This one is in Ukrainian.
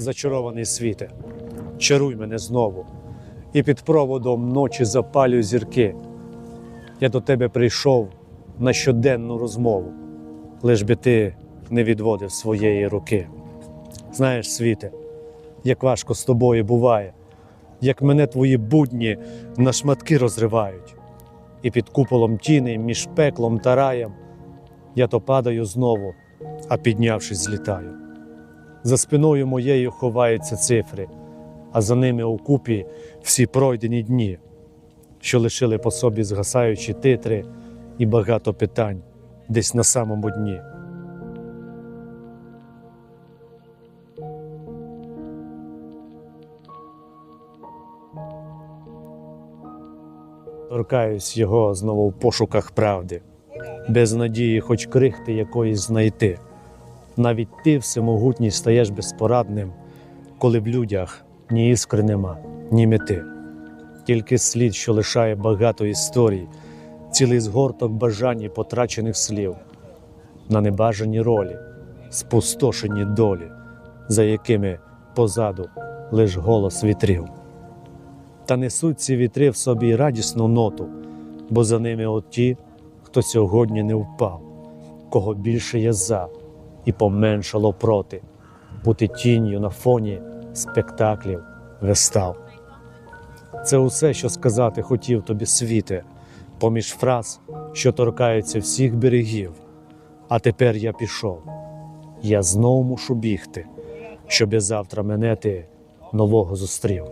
зачарований світе, чаруй мене знову, і під проводом ночі запалюй зірки. Я до тебе прийшов на щоденну розмову, лиш би ти не відводив своєї руки. Знаєш, світе, як важко з тобою буває, як мене твої будні на шматки розривають, і під куполом тіни між пеклом та раєм я то падаю знову, а піднявшись, злітаю. За спиною моєю ховаються цифри, а за ними у купі всі пройдені дні, що лишили по собі згасаючі титри і багато питань десь на самому дні. Торкаюсь його знову в пошуках правди, без надії, хоч крихти якоїсь знайти. Навіть ти всемогутній стаєш безпорадним, коли в людях ні іскри нема, ні мети. Тільки слід, що лишає багато історій, цілий згорток бажань і потрачених слів, на небажані ролі, спустошені долі, за якими позаду лиш голос вітрів. Та несуть ці вітри в собі радісну ноту, бо за ними от ті, хто сьогодні не впав, кого більше є за і поменшало проти, бути тінню на фоні спектаклів, вистав. Це усе, що сказати хотів тобі світе, поміж фраз, що торкаються всіх берегів. А тепер я пішов. Я знов мушу бігти, щоб завтра мене ти нового зустрів.